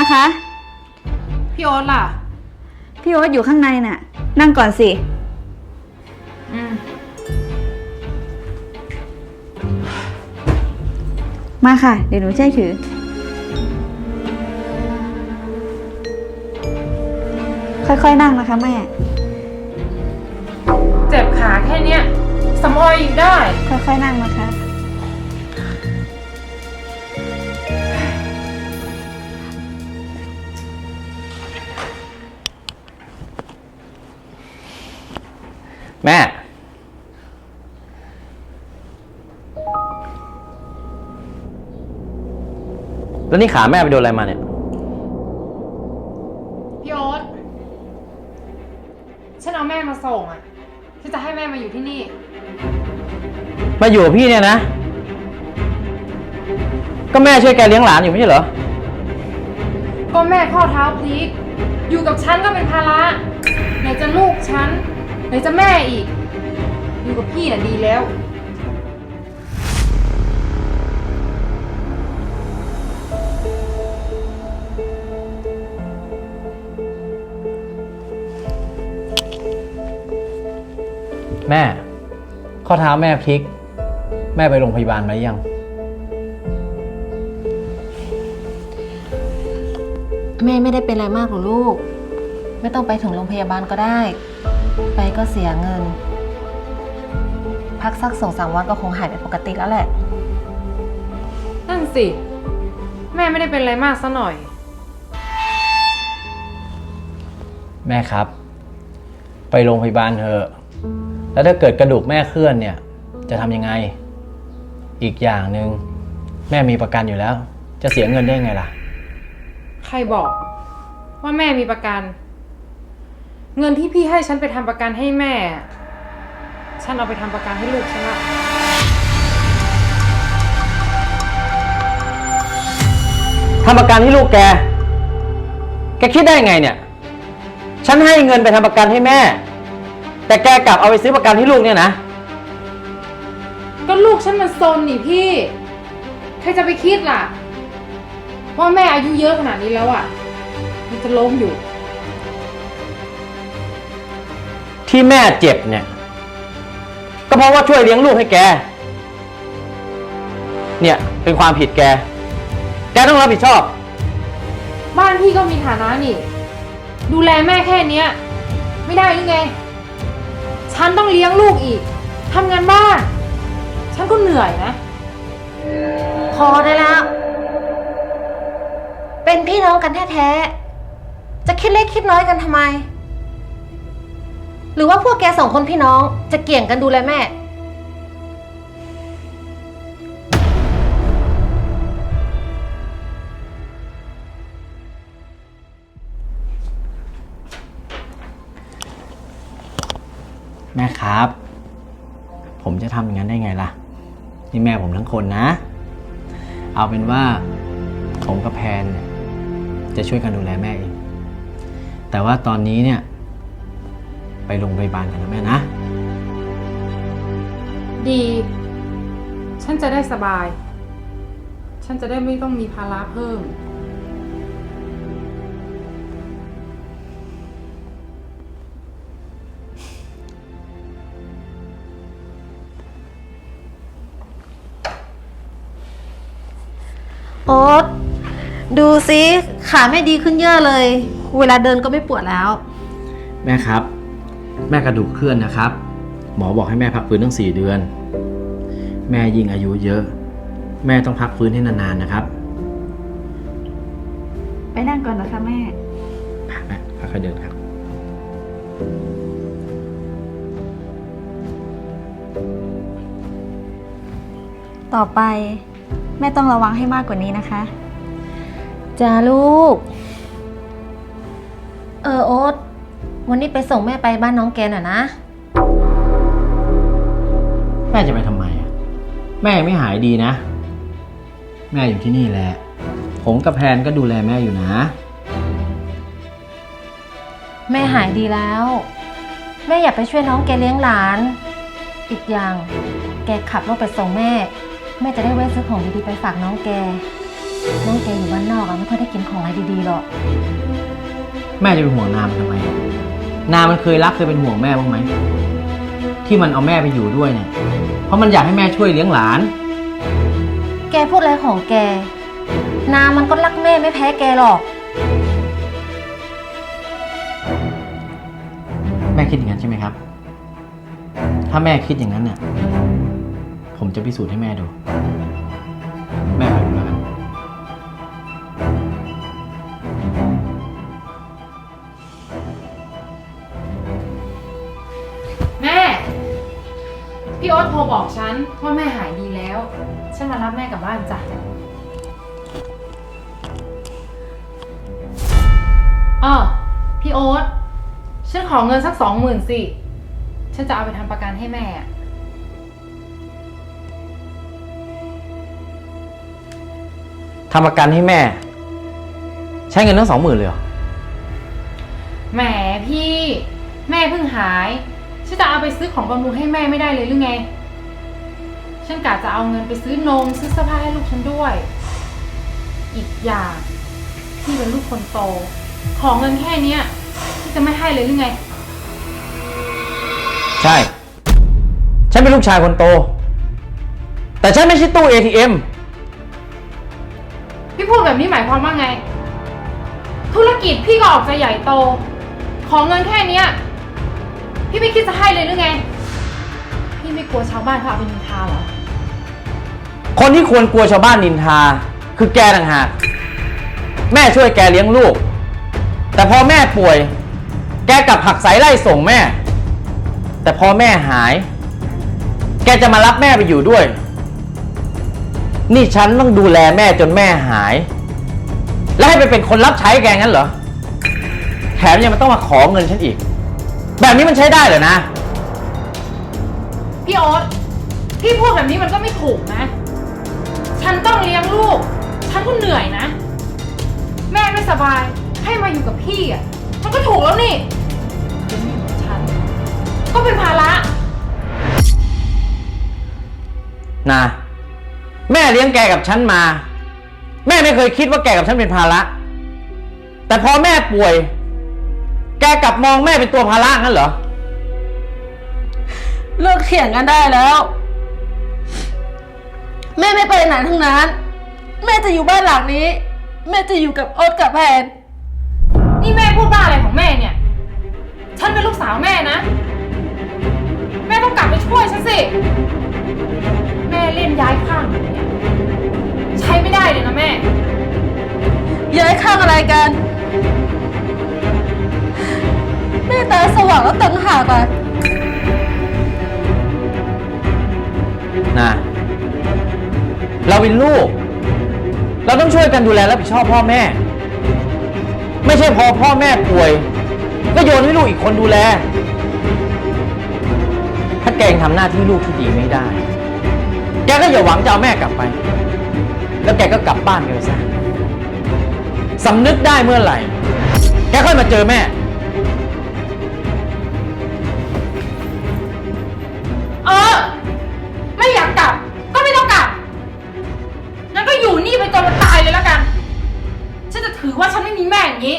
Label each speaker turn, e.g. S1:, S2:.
S1: นะคะ
S2: พี่โอ๊ตล่ะ
S1: พี่โอ๊ตอยู่ข้างในน่ะ นั่งก่อนสิ
S2: อืม
S1: มาค่ะ เดี๋ยวหนูช่วยถือ ค่อยๆ นั่งนะคะแม่
S2: เจ็บขาแค่เนี้ยสำออยอยู่ได้
S1: ค่อยๆ นั่งนะคะ
S3: แล้วนี่ขาแม่ไปโดนอะไรมาเนี่ย
S2: พี่โอ๊ตฉันเอาแม่มาส่งอะที่จะให้แม่มาอยู่ที่นี่
S3: มาอยู่กับพี่เนี่ยนะ ก็แม่ช่วยแกเลี้ยงหลานอยู่ไม่ใช่เหรอ
S2: ก็แม่ข้อเท้าพลิก อยู่กับฉันก็เป็นภาระ ไหนจะลูกฉัน ไหนจะแม่อีก อยู่กับพี่น่ะดีแล้ว
S3: แม่ ข้อเท้าแม่พลิก แม่ไปโรงพยาบาลมาหรือยัง
S4: แม่ไม่ได้เป็นอะไรมากหรอกลูก ไม่ต้องไปถึงโรงพยาบาลก็ได้ ไปก็เสียเงิน พักสักสองสามวันก็คงหายเป็นปกติแล้วแหละ
S2: นั่นสิ แม่ไม่ได้เป็นอะไรมากซะหน่อย
S3: แม่ครับ ไปโรงพยาบาลเถอะ แล้วถ้าเกิดกระดูกแม่เคลื่อนเนี่ย จะทำยังไง อีกอย่างหนึ่งแม่มีประกันอยู่แล้ว จะเสียเงินได้ไงล่ะ
S2: ใครบอกว่าแม่มีประกัน เงินที่พี่ให้ฉันไปทำประกันให้แม่ ฉันเอาไปทำประกันให้ลูกฉันละ
S3: ทำประกันให้ลูกแก แกคิดได้ไงเนี่ย ฉันให้เงินไปทำประกันให้แม่ แต่แกกลับเอาไปซื้อประกันให้ลูกเนี่ยนะ
S2: ก็ลูกฉันมันซนนี่พี่ ใครจะไปคิดล่ะว่าแม่อายุเยอะขนาดนี้แล้วอะ มันจะล้มอยู่
S3: ที่แม่เจ็บเนี่ย ก็เพราะว่าช่วยเลี้ยงลูกให้แก เนี่ยเป็นความผิดแก แกต้องรับผิดชอบ
S2: บ้านพี่ก็มีฐานะนี่ ดูแลแม่แค่เนี้ย ไม่ได้หรือไง ฉันต้องเลี้ยงลูกอีกทำงานบ้าน ฉันก็เหนื่อยนะ
S4: พอได้แล้ว เป็นพี่น้องกันแท้ๆ จะคิดเล็กคิดน้อยกันทำไม หรือว่าพวกแกสองคนพี่น้องจะเกี่ยงกันดูแลแม่
S3: ได้ไงล่ะ นี่แม่ผมทั้งคนนะ เอาเป็นว่าผมกับแพนเนี่ยจะช่วยกันดูแลแม่เอง แต่ว่าตอนนี้เนี่ย ไปโรงพยาบาลกันนะแม่นะ
S2: ดี ฉันจะได้สบาย ฉันจะได้ไม่ต้องมีภาระเพิ่ม
S4: โอ๊ตดูสิขาแม่ดีขึ้นเยอะเลย เวลาเดินก็ไม่ปวดแล้ว
S3: แม่ครับ แม่กระดูกเคลื่อนนะครับ หมอบอกให้แม่พักฟื้นตั้งสี่เดือน แม่ยิ่งอายุเยอะ แม่ต้องพักฟื้นให้นานๆนะครับ
S1: ไปนั่งก่อนนะคะแม่
S3: แม่ค่อยๆเดินครับ
S1: ต่อไป แม่ต้องระวังให้มากกว่านี้นะคะ
S4: จ้าลูก เออโอ๊ตวันนี้ไปส่งแม่ไปบ้านน้องแกหน่อยนะ
S3: แม่จะไปทำไมอะแม่ยังไม่หายดีนะ แม่อยู่ที่นี่แหละ ผมกับแพนก็ดูแลแม่อยู่นะ
S4: แม่หายดีแล้ว แม่อยากไปช่วยน้องแกเลี้ยงหลาน อีกอย่าง แกขับรถไปส่งแม่ แม่จะได้แวะซื้อของดีๆไปฝากน้องแกแม่แกอยู่บ้านนอกอะไม่ค่อยได้กินของอะไรดีๆหรอก
S3: แม่จะเป็นห่วงนามันทำไมนามันเคยรักเคยเป็นห่วงแม่บ้างไหม ที่มันเอาแม่ไปอยู่ด้วยเนี่ย เพราะมันอยากให้แม่ช่วยเลี้ยงหลาน
S4: แกพูดอะไรของแก นามันก็รักแม่ไม่แพ้แกหรอก
S3: แม่คิดอย่างนั้นใช่ไหมครับ ถ้าแม่คิดอย่างนั้นเนี่ย ผมจะพิสูจน์ให้แม่ดู แม่คอยดูแล้วกัน
S2: แม่ พี่โอ๊ตโทรบอกฉันว่าแม่หายดีแล้ว ฉันมารับแม่กลับบ้านจ้ะเออพี่โอ๊ตฉันขอเงินสักสองหมื่นสิ ฉันจะเอาไปทำประกันให้แม่อะ
S3: ทำประกันให้แม่ ใช้เงินทั้งสองหมื่นเลยเหรอ
S2: แหมพี่ แม่เพิ่งหายฉันจะเอาไปซื้อของบำรุงให้แม่ไม่ได้เลยหรือไง ฉันกะจะเอาเงินไปซื้อนมซื้อเสื้อผ้าให้ลูกฉันด้วย อีกอย่างพี่เป็นลูกคนโต ของเงินแค่เนี้ยพี่จะไม่ให้เลยหรือไง
S3: ใช่ ฉันเป็นลูกชายคนโต แต่ฉันไม่ใช่ตู้ ATM
S2: พูดแบบนี้หมายความว่าไง ธุรกิจพี่ก็ออกจะใหญ่โต ของเงินแค่เนี้ย พี่ไม่คิดจะให้เลยหรือไง พี่ไม่กลัวชาวบ้านเขาเอาไปนินทาเหรอ
S3: คนที่ควรกลัวชาวบ้านนินทา คือแกต่างหาก แม่ช่วยแกเลี้ยงลูก แต่พอแม่ป่วย แกกลับผักใสไล่ส่งแม่ แต่พอแม่หาย แกจะมารับแม่ไปอยู่ด้วย นี่ฉันต้องดูแลแม่จนแม่หาย แล้วให้ไปเป็นคนรับใช้แกงั้นเหรอ แถมยังมาต้องมาขอเงินฉันอีก แบบนี้มันใช้ได้เหรอนะ
S2: พี่โอ๊ตพี่พูดแบบนี้มันก็ไม่ถูกนะ ฉันต้องเลี้ยงลูก ฉันก็เหนื่อยนะ แม่ไม่สบาย ให้มาอยู่กับพี่อะ มันก็ถูกแล้วนี่เดี๋ยวนี้ของฉัน ก็เป็นภาระ
S3: นะ แม่เลี้ยงแกกับฉันมา แม่ไม่เคยคิดว่าแกกับฉันเป็นภาระ แต่พอแม่ป่วย แกกลับมองแม่เป็นตัวภาระงั้นเหรอ
S5: เลิกเถียงกันได้แล้ว แม่ไม่ไปไหนทั้งนั้น แม่จะอยู่บ้านหลังนี้ แม่จะอยู่กับโอ๊ตกับแพน
S2: นี่แม่พูดบ้าอะไรของแม่เนี่ย ฉันเป็นลูกสาวแม่นะ แม่ต้องกลับไปช่วยฉันสิแม่ เล่นย้ายข้างแบบเนี้ยใช้ไม่ได้เลยนะแม่
S5: ย้ายข้างอะไรกัน แม่ตาสว่างแล้วต่างหากอะ
S3: นะเราเป็นลูก เราต้องช่วยกันดูแลรับผิดชอบพ่อแม่ ไม่ใช่พอพ่อแม่ป่วย ก็โยนให้ลูกอีกคนดูแล ถ้าแกยังทำหน้าที่ลูกที่ดีไม่ได้แกก็อย่าหวังจะเอาแม่กลับไป แล้วแกก็กลับบ้านแกไปซะสำนึกได้เมื่อไหร่ แกค่อยมาเจอแม่
S2: เออ ไม่อยากกลับ ก็ไม่ต้องกลับ งั้นก็อยู่นี่ไปจนมันตายเลยแล้วกัน ฉันจะถือว่าฉันไม่มีแม่อย่างนี้